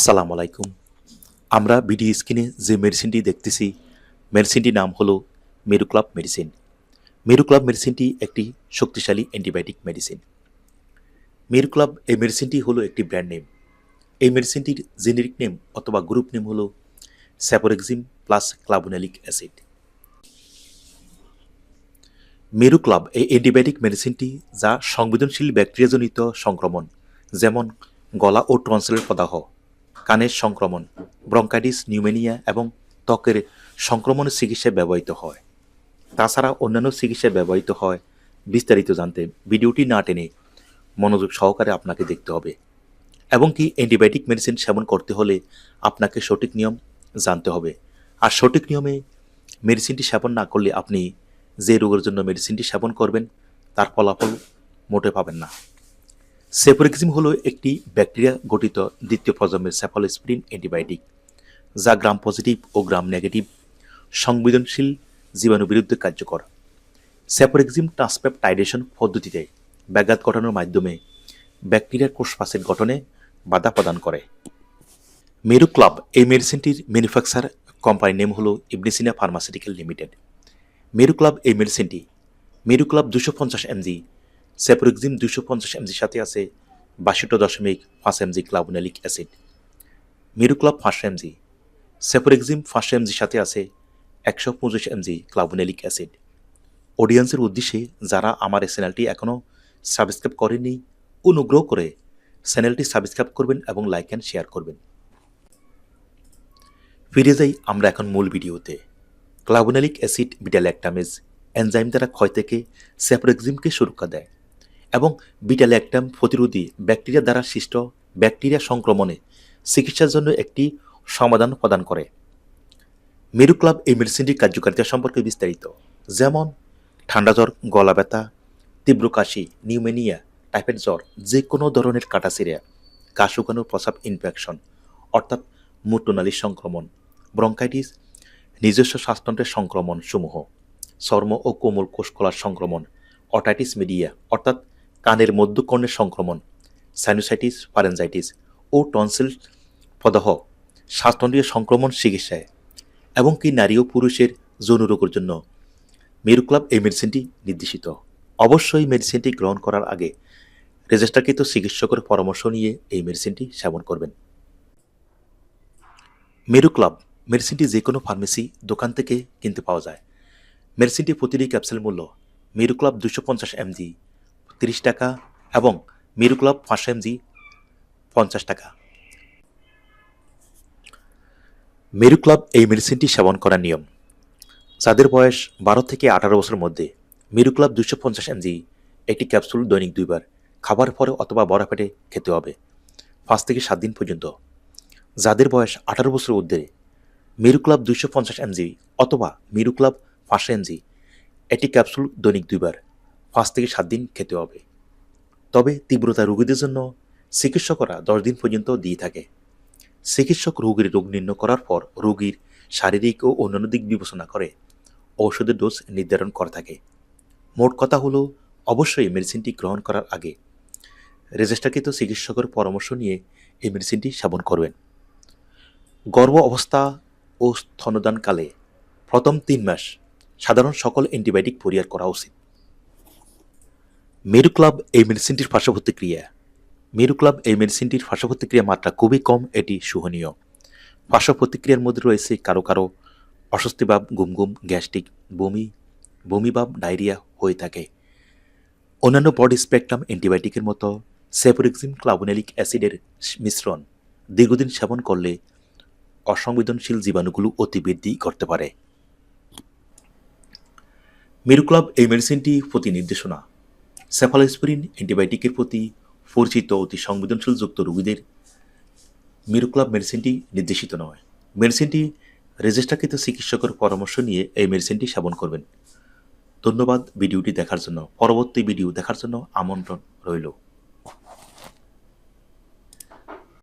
আসসালামু আলাইকুম। আমরা ভিডিও স্ক্রিনে যে মেডিসিনটি দেখতেছি, মেডিসিনটির নাম হলো মেরুক্লাব মেডিসিন। মেরুক্লাব মেডিসিনটি একটি শক্তিশালী অ্যান্টিবায়োটিক মেডিসিন। মেরুক্লাব এই মেডিসিনটি হলো একটি ব্র্যান্ড নেম। এই মেডিসিনটির জেনেরিক নেম অথবা গ্রুপ নেম হলো স্যাপোরেক্সিম প্লাস ক্লাবোনালিক অ্যাসিড। মেরুক্লাব এই অ্যান্টিবায়োটিক মেডিসিনটি যা সংবেদনশীল ব্যাকটেরিয়াজনিত সংক্রমণ, যেমন গলা ও টনসিলের প্রদাহ কানের সংক্রমণ, ব্রঙ্কাইটিস, নিউমেনিয়া এবং ত্বকের সংক্রমণের চিকিৎসায় ব্যবহৃত হয়। তাছাড়া অন্যান্য চিকিৎসায় ব্যবহৃত হয় বিস্তারিত জানতে ভিডিওটি না টেনে মনোযোগ সহকারে আপনাকে দেখতে হবে। এবং কি অ্যান্টিবায়োটিক মেডিসিন সেবন করতে হলে আপনাকে সঠিক নিয়ম জানতে হবে। আর সঠিক নিয়মে মেডিসিনটি সেবন না করলে আপনি যে রোগের জন্য মেডিসিনটি সেবন করবেন, তার ফলাফল মোটে পাবেন না। সেপোরেক্সিম হলো একটি ব্যাকটেরিয়া গঠিত দ্বিতীয় প্রজন্মের স্যাফালোস্পিরিন অ্যান্টিবায়োটিক যা গ্রাম পজিটিভ ও গ্রাম নেগেটিভ সংবেদনশীল জীবাণু বিরুদ্ধে কার্যকর। স্যাপোরেক্সিম ট্রান্সপেপটাইডেশন পদ্ধতিতে ব্যাঘাত ঘটানোর মাধ্যমে ব্যাকটেরিয়ার কোষপাসের গঠনে বাধা প্রদান করে। মেরু ক্লাব এই মেডিসিনটির ম্যানুফ্যাকচার কোম্পানির নেম হলো ইবনিসিনা ফার্মাসিউটিক্যাল লিমিটেড। মেরু ক্লাব এই মেডিসিনটি, মেরু ক্লাব দুশো পঞ্চাশ এমজি সেপ্রোক্সিম দুশো পঞ্চাশ এমজির সাথে আছে বাষট্টি দশমিক পাঁচ এমজি ক্লাবোনালিক অ্যাসিড মেরু ক্লাব পাঁচশো এমজি সেপ্রোক্সিম পাঁচশো এমজির সাথে আছে একশো পঁচিশ এমজি ক্লাবোনালিক অ্যাসিড অডিয়েন্সের উদ্দেশ্যে যারা আমার এই চ্যানেলটি এখনও সাবস্ক্রাইব করেননি, অনুগ্রহ করে চ্যানেলটি সাবস্ক্রাইব করবেন এবং লাইক অ্যান্ড শেয়ার করবেন। ফিরে যাই আমরা এখন মূল ভিডিওতে। ক্লাবোনালিক অ্যাসিড বিটাল্যাকটামেজ এনজাইম দ্বারা ক্ষয় থেকে স্যাপ্রোক্সিমকে সুরক্ষা দেয়। এবং বিটাল্যাকটাম প্রতিরোধী ব্যাকটেরিয়া দ্বারা সৃষ্ট ব্যাকটেরিয়া সংক্রমণে চিকিৎসার জন্য একটি সমাধান প্রদান করে। মেরু ক্লাব এই মেডিসিনটির কার্যকারিতা সম্পর্কে বিস্তারিত। যেমন, ঠান্ডা জ্বর, গলা ব্যথা, তীব্র কাশি, নিউমেনিয়া, টাইফয়েড জ্বর যে কোনো ধরনের কাটাছিরিয়া গা প্রসাব ইনফেকশন, অর্থাৎ মূত্রনালীর সংক্রমণ, ব্রঙ্কাইটিস, নিজস্ব শ্বাসতন্ত্রের সংক্রমণ সমূহ চর্ম ও কোমল কোষকলার সংক্রমণ, অটাইটিস মিডিয়া, অর্থাৎ কানের মধ্যকর্ণের সংক্রমণ সাইনোসাইটিস ফারেনজাইটিস ও টনসিল প্রদাহ, শ্বাসতন্ত্রীয় সংক্রমণ চিকিৎসায় এবং কি নারী ও পুরুষের যৌন রোগের জন্য মেরু ক্লাব এই মেডিসিনটি নির্দেশিত। অবশ্যই মেডিসিনটি গ্রহণ করার আগে রেজিস্টারকৃত চিকিৎসকের পরামর্শ নিয়ে এই মেডিসিনটি সেবন করবেন। মেরু ক্লাব মেডিসিনটি যে কোনো ফার্মেসি দোকান থেকে কিনতে পাওয়া যায়। মেডিসিনটি প্রতিটি ক্যাপসুল মূল্য মেরু ক্লাব দুশো পঞ্চাশ এমজি তিরিশ টাকা এবং মেরু ক্লাব পাঁচশো এমজি পঞ্চাশ টাকা। মেরু ক্লাব এই মেডিসিনটি সেবন করার নিয়ম। যাদের বয়স বারো থেকে আঠারো বছরের মধ্যে, মেরু ক্লাব দুশো পঞ্চাশ এমজি একটি ক্যাপসুল দৈনিক দুইবার, খাবার পরে অথবা বড়া পেটে খেতে হবে, পাঁচ থেকে সাত দিন পর্যন্ত। যাদের বয়স আঠারো বছর ঊর্ধ্বে, মেরু ক্লাব দুশো পঞ্চাশ এমজি অথবা মেরু ক্লাব পাঁচশো এমজি একটি ক্যাপসুল দৈনিক দুইবার পাঁচ থেকে সাত দিন খেতে হবে। তবে তীব্রতা রোগীদের জন্য চিকিৎসকরা দশ দিন পর্যন্ত দিয়ে থাকে। চিকিৎসক রোগীর রোগ নির্ণয় করার পর রোগীর শারীরিক ও অন্যান্য দিক বিবেচনা করে ঔষধের ডোজ নির্ধারণ করে থাকে। মোট কথা হলো, অবশ্যই মেডিসিনটি গ্রহণ করার আগে রেজিস্টারকৃত চিকিৎসকের পরামর্শ নিয়ে এই মেডিসিনটি সেবন করবেন। গর্ভ অবস্থা ও স্তনদানকালে প্রথম তিন মাস সাধারণ সকল অ্যান্টিবায়োটিক পরিহার করা উচিত। মেরু ক্লাব এই মেডিসিনটির পার্শ্ব প্রতিক্রিয়া মেরু ক্লাব এই মেডিসিনটির পার্শ্ব প্রতিক্রিয়া মাত্রা খুবই কম, এটি সহনীয় পার্শ্ব প্রতিক্রিয়ার মধ্যে রয়েছে কারও কারও অস্বস্তিভাব গুম গুম গ্যাস্ট্রিক, বমি বমিভাব ডায়রিয়া হয়ে থাকে। অন্যান্য বডি স্পেকট্রাম অ্যান্টিবায়োটিকের মতো সেপোরিক্সিম ক্লাবোনেলিক অ্যাসিডের মিশ্রণ দীর্ঘদিন সেবন করলে অসংবেদনশীল জীবাণুগুলো অতিবৃদ্ধি করতে পারে। মেরুক্লাব এই মেডিসিনটি প্রতি নির্দেশনা সেফালোস্পিরিন অ্যান্টিবায়োটিকের প্রতি পরিচিত অতি সংবেদনশীল যুক্ত রোগীদের মিরোক্লাব মেডিসিনটি নির্দেশিত নয়। মেডিসিনটি রেজিস্ট্রাকৃত চিকিৎসকের পরামর্শ নিয়ে এই মেডিসিনটি সেবন করবেন। ধন্যবাদ ভিডিওটি দেখার জন্য। পরবর্তী ভিডিও দেখার জন্য আমন্ত্রণ রইল।